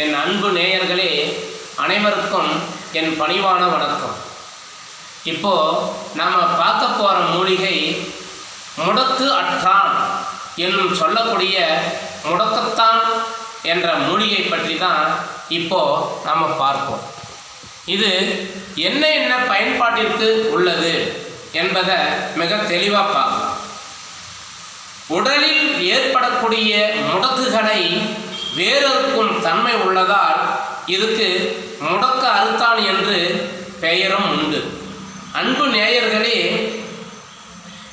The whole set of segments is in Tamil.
என் அன்பு நேயர்களே அனைவருக்கும் என் பணிவான வணக்கம். இப்போ நாம் பார்க்க போகிற மூலிகை முடக்கு அற்றான் என்னும் சொல்லக்கூடிய முடக்கத்தான் என்ற மூலிகை பற்றி தான் இப்போ நாம் பார்ப்போம். இது என்ன என்ன பயன்பாட்டிற்கு உள்ளது என்பதை மிக தெளிவாக பார்க்கலாம். உடலில் ஏற்படக்கூடிய முடக்குகளை வேறொருக்கும் தன்மை உள்ளதால் இதுக்கு முடக்க அறுத்தான் என்று பெயரும் உண்டு. அன்பு நேயர்களே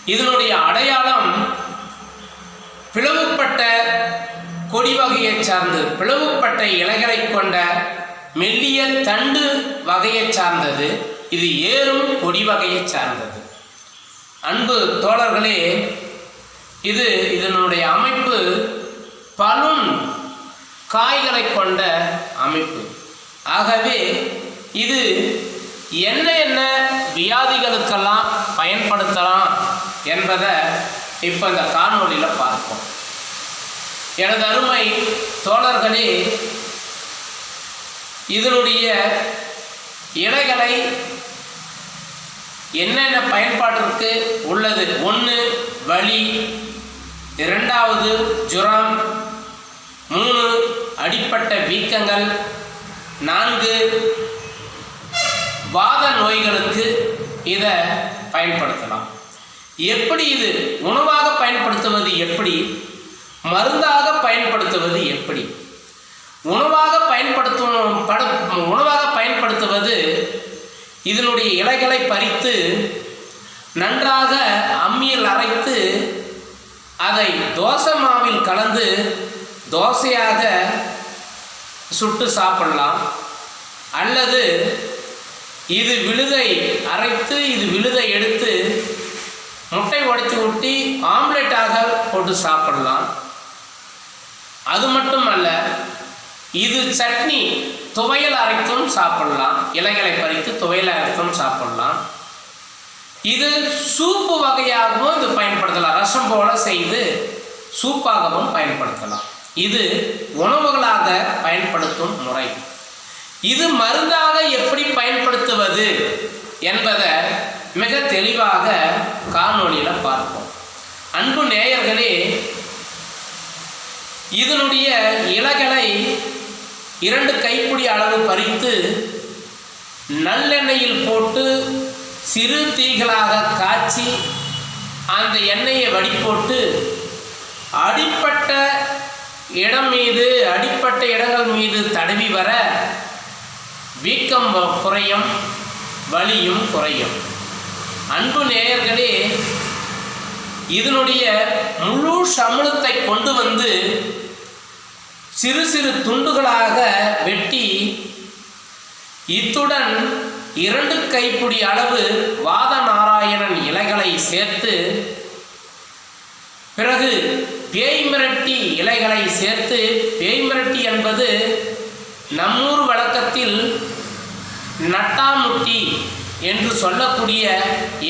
இதனுடைய அடையாளம் பிளவுப்பட்ட கொடி வகையை சார்ந்து பிளவுப்பட்ட இலைகளை கொண்ட மெல்லிய தண்டு வகையை சார்ந்தது. இது ஏறும் கொடி வகையை சார்ந்தது. அன்பு தோழர்களே இது இதனுடைய அமைப்பு பலும் காய்களை கொண்ட அமைப்பு. ஆகவே இது என்ன என்ன வியாதிகளுக்கெல்லாம் பயன்படுத்தலாம் என்பதை இப்போ இந்த காணொலியில் பார்ப்போம். எனது அருமை தோழர்களே இதனுடைய இலைகளை என்னென்ன பயன்பாட்டிற்கு உள்ளது? ஒன்று வலி இரண்டாவது ஜுரம் மூணு அடிப்பட்ட வீக்கங்கள் நான்கு வாத நோய்களுக்கு இதை பயன்படுத்தலாம். எப்படி இது உணவாக பயன்படுத்துவது எப்படி? மருந்தாக பயன்படுத்துவது எப்படி? உணவாக பயன்படுத்தும் பட உணவாக பயன்படுத்துவது இதனுடைய இலைகளை பறித்து நன்றாக அம்மியில் அரைத்து அதை தோசை மாவில் கலந்து தோசையாக சுட்டு சாப்பிடலாம். அல்லது இது விழுதை அரைத்து இது விழுதை எடுத்து முட்டை உடைத்து ஊட்டி ஆம்லெட்டாக போட்டு சாப்பிடலாம். அது மட்டும் அல்ல இது சட்னி துவையல் அரைத்தும் சாப்பிடலாம். இலைகளை பறித்து துவையல் அரைத்தும் சாப்பிடலாம். இது சூப்பு வகையாகவும் இது பயன்படுத்தலாம். ரசம் போல செய்து சூப்பாகவும் பயன்படுத்தலாம். இது உணவுகளாக பயன்படுத்தும் முறை. இது மருந்தாக எப்படி பயன்படுத்துவது என்பதை மிக தெளிவாக காணொலியில் பார்ப்போம். அன்பு நேயர்களே இதனுடைய இலைகளை இரண்டு கைப்பிடி அளவு பறித்து நல்லெண்ணெயில் போட்டு சிறு தீகளாக காய்ச்சி அந்த எண்ணெயை வடிப்போட்டு அடிப்பட்ட இடம் மீது அடிப்பட்ட இடங்கள் மீது தடவி வர வீக்கம் குறையும் வலியும் குறையும். அன்பு நேயர்களே இதனுடைய முழு சமணத்தை கொண்டு வந்து சிறு சிறு துண்டுகளாக வெட்டி இத்துடன் இரண்டு கைப்பிடி அளவு வாத நாராயணன் இலைகளை சேர்த்து பிறகு பேய் மிரட்டி இலைகளை சேர்த்து பேய் மிரட்டி என்பது நம்மூர் வழக்கத்தில் நட்டாமுட்டி என்று சொல்லக்கூடிய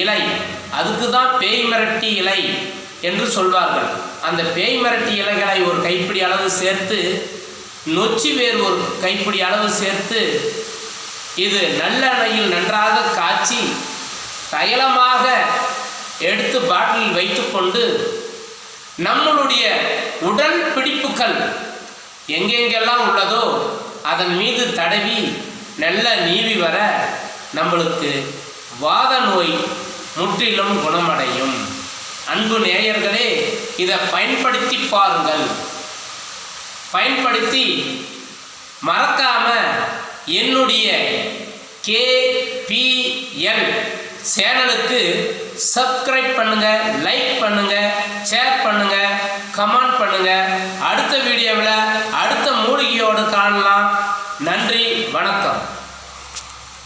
இலை. அதுக்கு தான் பேய் மிரட்டி இலை என்று சொல்வார்கள். அந்த பேய் மிரட்டி இலைகளை ஒரு கைப்பிடி அளவு சேர்த்து நொச்சி வேர் ஒரு கைப்பிடி அளவு சேர்த்து இது நல்லெண்ணெயில் நன்றாக காய்ச்சி தைலமாக எடுத்து பாட்டிலில் வைத்துக்கொண்டு நம்மளுடைய உடல் பிடிப்புகள் எங்கெங்கெல்லாம் உள்ளதோ அதன் மீது தடவி நல்ல நீவி வர நம்மளுக்கு வாத நோய் முற்றிலும் குணமடையும். அன்பு நேயர்களே இதை பயன்படுத்தி பாருங்கள். பயன்படுத்தி மறக்காம என்னுடைய கேபிஎன் சேனலுக்கு சப்ஸ்கிரைப் பண்ணுங்கள் லைக் பண்ணுங்கள் ஷேர் பண்ணுங்கள் கமெண்ட் பண்ணுங்கள் அடுத்த வீடியோவில் அடுத்த மூலிகையோடு காணலாம்.